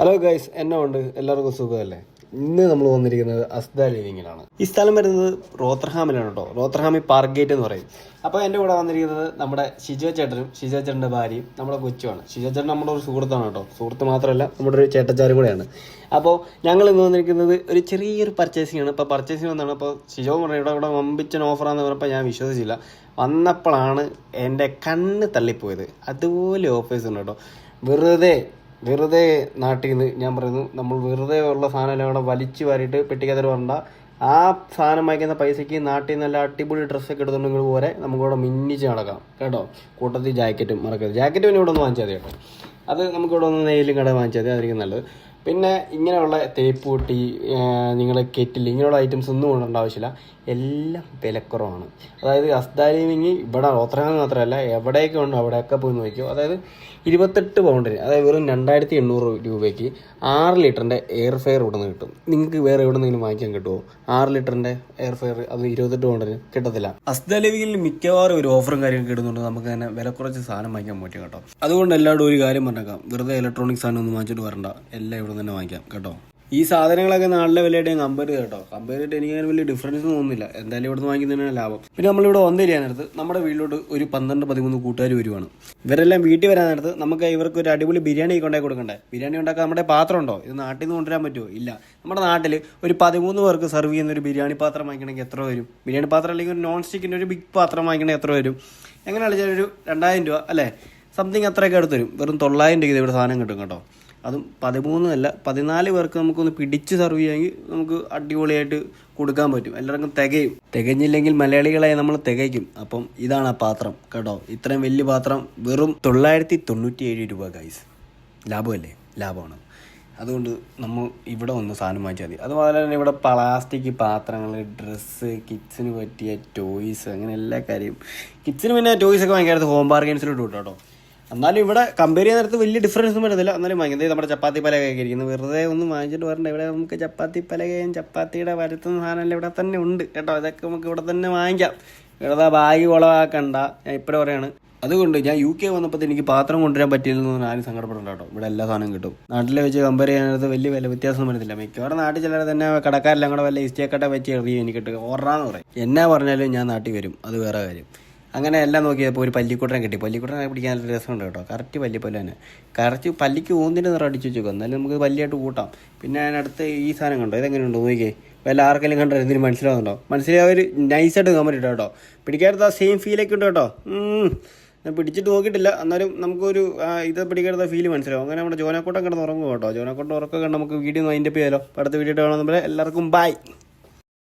Hello guys എന്നാ ഉണ്ട് എല്ലാവർക്കും സുഖമല്ലേ? ഇന്ന് നമ്മൾ വന്നിരിക്കുന്നത് അസ്ദ ലിവിങ്ങിലാണ് ഈ സ്ഥലം വരുന്നത് റോത്തർഹാമിലാണ് കേട്ടോ റോത്തർഹാമി പാർക്ക് ഗേറ്റ് എന്ന് പറയും. അപ്പോൾ എന്റെ കൂടെ വന്നിരിക്കുന്നത് നമ്മുടെ ഷിജോ ചേട്ടനും ഷിജോ ചേട്ടന്റെ ഭാര്യയും നമ്മുടെ കൊച്ചുമാണ്. ഷിജോ ചേട്ടൻ നമ്മുടെ ഒരു സുഹൃത്താണ് കേട്ടോ സുഹൃത്ത് മാത്രമല്ല നമ്മുടെ ഒരു ചേട്ടച്ചാരും കൂടെയാണ്. അപ്പോൾ ഞങ്ങൾ ഇന്ന് വന്നിരിക്കുന്നത് ഒരു ചെറിയൊരു പർച്ചേസിംഗ് ആണ്. ഇപ്പോൾ പർച്ചേസിംഗ് വന്നാണ് അപ്പോൾ ഷിജോ പറഞ്ഞു ഇവിടെ ഇവിടെ വമ്പിച്ചൻ ഓഫറാന്ന് പറഞ്ഞപ്പോൾ ഞാൻ വിശ്വസിച്ചില്ല. വന്നപ്പോഴാണ് എന്റെ കണ്ണ് തള്ളിപ്പോയത്. അതുപോലെ ഓഫേഴ്സ് ഉണ്ട് കേട്ടോ വെറുതെ വെറുതെ നാട്ടിൽ നിന്ന് ഞാൻ പറയുന്നു നമ്മൾ വെറുതെ ഉള്ള സാധനം അവിടെ വലിച്ചു വാരിയിട്ട് പെട്ടിക്കകത്ത് വരണ്ട. ആ സാധനം വാങ്ങിക്കുന്ന പൈസയ്ക്ക് നാട്ടിൽ നിന്ന് നല്ല അടിപൊളി ഡ്രസ്സൊക്കെ എടുത്തുണ്ടെങ്കിൽ പോലെ നമുക്കിവിടെ മിന്നിച്ച് നടക്കാം. കേട്ടോ? കൂട്ടത്തിൽ ജാക്കറ്റും മറക്കരുത്. ജാക്കറ്റ് പിന്നെ ഇവിടെ ഒന്ന് വാങ്ങിച്ചാൽ കേട്ടോ. അത് നമുക്കിവിടെ ഒന്ന് നെയിലും കട വാങ്ങിച്ചാൽ മതി അതായിരിക്കും നല്ലത്. പിന്നെ ഇങ്ങനെയുള്ള തേപ്പ് പൊട്ടി നിങ്ങളെ കെറ്റിൽ ഇങ്ങനെയുള്ള ഐറ്റംസ് ഒന്നും കൊണ്ടേണ്ട ആവശ്യമില്ല. എല്ലാം വിലക്കുറവാണ്. അതായത് അസ്താലിമിങ് ഇവിടെ ഓത്രങ്ങൾ മാത്രമല്ല എവിടെയൊക്കെ ഉണ്ടോ അവിടെയൊക്കെ പോയി നോക്കിയോ അതായത് ഇരുപത്തെട്ട് പൗണ്ടിന് അതായത് വെറും രണ്ടായിരത്തി എണ്ണൂറ് രൂപയ്ക്ക് ആറ് ലിറ്ററിന്റെ എയർ ഫെയർ ഇവിടെ നിന്ന് കിട്ടും. നിങ്ങൾക്ക് വേറെ എവിടെ നിന്നെങ്കിലും വാങ്ങിക്കാൻ കിട്ടുമോ ആറ് ലിറ്ററിന്റെ എയർ ഫെയർ അത് ഇരുപത്തെട്ട് പൗണ്ടിന് കിട്ടത്തില്ല. അസ്താലിവിയിൽ മിക്കവാറും ഒരു ഓഫറും കാര്യമൊക്കെ ഇടുന്നുണ്ട് നമുക്ക് തന്നെ വില കുറച്ച് സാധനം വാങ്ങിക്കാൻ പറ്റും കേട്ടോ. അതുകൊണ്ട് എല്ലാവരും ഒരു കാര്യം പറഞ്ഞേക്കാം. വെറുതെ ഇലക്ട്രോണിക് സാധനം ഒന്നും വാങ്ങിച്ചിട്ട് വരണ്ട. എല്ലാം ഇവിടെ തന്നെ വാങ്ങിക്കാം കേട്ടോ. ഈ സാധനങ്ങളൊക്കെ നാട്ടിലെ ഞാൻ കമ്പയർ ചെയ്ത് കേട്ടോ. കമ്പയർ ചെയ്തിട്ട് എനിക്ക് അങ്ങനെ വലിയ ഡിഫറൻസ് തോന്നുന്നില്ല. എന്തായാലും ഇവിടുന്ന് വാങ്ങിക്കുന്നതിനാണ് ലാഭം. പിന്നെ നമ്മളിവിടെ വന്നു തരിക നേരത്ത് നമ്മുടെ വീട്ടിലോട്ട് ഒരു പന്ത്രണ്ട് പതിമൂന്ന് കൂട്ടുകാർ വരുവാണ്. ഇവരെല്ലാം വീട്ടിൽ വരാൻ നേരത്ത് നമുക്ക് ഇവർക്ക് ഒരു അടിപൊളി ബിരിയാണി കൊണ്ടേ കൊടുക്കണ്ടേ? ബിരിയാണി ഉണ്ടാക്കാൻ നമ്മുടെ പാത്രം ഉണ്ടോ? ഇത് നാട്ടിൽ നിന്ന് കൊണ്ടുവരാൻ പറ്റുമോ? ഇല്ല. നമ്മുടെ നാട്ടിൽ ഒരു പതിമൂന്ന് പേർക്ക് സെർവ് ചെയ്യുന്ന ഒരു ബിരിയാണി പാത്രം വാങ്ങിക്കണമെങ്കിൽ എത്ര വരും? ബിരിയാണി പാത്രം അല്ലെങ്കിൽ ഒരു നോൺ സ്റ്റിക്കിന്റെ ഒരു ബിഗ് പാത്രം വാങ്ങിക്കണമെങ്കിൽ എത്ര വരും? എങ്ങനെയാണ് ഒരു രണ്ടായിരം രൂപ അല്ലേ? സംതിങ് അത്രയൊക്കെ അടുത്ത് വരും. വെറും തൊള്ളായിരം രൂപ ഇവിടെ സാധനം കിട്ടും കേട്ടോ. അതും പതിമൂന്ന് അല്ല പതിനാല് പേർക്ക് നമുക്കൊന്ന് പിടിച്ച് സർവ് ചെയ്യാമെങ്കിൽ നമുക്ക് അടിപൊളിയായിട്ട് കൊടുക്കാൻ പറ്റും. എല്ലാവർക്കും തികയും. തികഞ്ഞില്ലെങ്കിൽ മലയാളികളെ നമ്മൾ തികയ്ക്കും. അപ്പം ഇതാണ് ആ പാത്രം കേട്ടോ. ഇത്രയും വലിയ പാത്രം വെറും തൊള്ളായിരത്തി തൊണ്ണൂറ്റി ഏഴ് രൂപ ഗൈസ് ലാഭമല്ലേ? ലാഭമാണ്. അതുകൊണ്ട് നമ്മൾ ഇവിടെ ഒന്ന് സാധനം വാങ്ങിച്ചാൽ മതി. അതുപോലെ തന്നെ ഇവിടെ പ്ലാസ്റ്റിക് പാത്രങ്ങൾ ഡ്രസ്സ് കിഡ്സിന് പറ്റിയ ടോയ്സ് അങ്ങനെ എല്ലാ കാര്യവും. കിഡ്സിന് പിന്നെ ടോയ്സ് ഒക്കെ ഹോം ബാർഗൻസിലോട്ട് കിട്ടും കേട്ടോ. എന്നാലും ഇവിടെ കമ്പയർ ചെയ്യുന്ന നേരത്ത് വലിയ ഡിഫറൻസ് ഒന്നും വരുന്നില്ല. എന്നാലും വാങ്ങിയത് നമ്മുടെ ചപ്പാത്തി പലകയൊക്കെ ഇരിക്കുന്നത് വെറുതെ ഒന്നും വാങ്ങിച്ചിട്ട് വരണ്ട. ഇവിടെ നമുക്ക് ചപ്പാത്തി പലകയും ചപ്പാത്തിയുടെ വരുത്തുന്ന സാധനം ഇവിടെ തന്നെ ഉണ്ട് കേട്ടോ. അതൊക്കെ നമുക്ക് ഇവിടെ തന്നെ വാങ്ങിക്കാം. ഇവിടെ ബാഗ് കുളവാക്കണ്ട. ഞാൻ ഇപ്പോഴും പറയാണ്. അതുകൊണ്ട് ഞാൻ യു കെ വന്നപ്പോൾ എനിക്ക് പാത്രം കൊണ്ടുവരാൻ പറ്റിയില്ലെന്ന് പറഞ്ഞാൽ ആരും സങ്കടപ്പെടണ്ട കേട്ടോ. ഇവിടെ എല്ലാ സാധനവും കിട്ടും. നാട്ടിലെ വെച്ച് കമ്പയർ ചെയ്യാനത് വലിയ വില വ്യത്യാസം വരുന്നില്ല. മിക്കവാറും നാട്ടിൽ ചിലർ തന്നെ കടക്കാരെല്ലാം കൂടെ വല്ല ഈസ്റ്റേക്കട്ട വെച്ച് എറിയും എനിക്കിട്ട് ഓർറാന്ന് പറയും. എന്നാ പറഞ്ഞാലും ഞാൻ നാട്ടിൽ വരും. അത് വേറെ കാര്യം. അങ്ങനെ എല്ലാം നോക്കിയപ്പോൾ ഒരു പല്ലിക്കുട്ടനെ കിട്ടി. പല്ലിക്കുട്ടനെ പിടിക്കാൻ നല്ല രസമുണ്ട് കേട്ടോ. കറക്റ്റ് പല്ലിപ്പല്ല തന്നെ. കറക്റ്റ് പല്ലിക്ക് ഊന്നിന്റെ നിറം അടിച്ചു വെച്ചേക്കും. എന്നാലും നമുക്ക് പല്ലിയായിട്ട് കൂട്ടാം. പിന്നെ അതിനടുത്ത് ഈ സാധനം കണ്ടോ? ഇതെങ്ങനെയുണ്ടോ? നോക്കിയേ വല്ല ആർക്കെങ്കിലും കണ്ടോ? എന്തിനും മനസ്സിലാവുന്നുണ്ടോ? മനസ്സിലായവർ നൈസായിട്ട് നോക്കാൻ പറ്റും കേട്ടോ. പിടിക്കാത്ത സെയിം ഫീലൊക്കെ ഉണ്ട് കേട്ടോ. പിടിച്ചിട്ട് നോക്കിയിട്ടില്ല. എന്നാലും നമുക്കൊരു ഇത് പിടിക്കാത്ത ഫീൽ മനസ്സിലാവും. അങ്ങനെ നമ്മുടെ ജോനാക്കോട്ടം കിടന്ന് ഉറങ്ങും കേട്ടോ. ജോനാക്കോട്ടം ഉറക്കം കണ്ട് നമുക്ക് വീഡിയോ അതിന്റെ ചെയ്യാലോ. അടുത്ത വീഡിയോ കാണാൻ നമ്മളെ എല്ലാവർക്കും ബൈ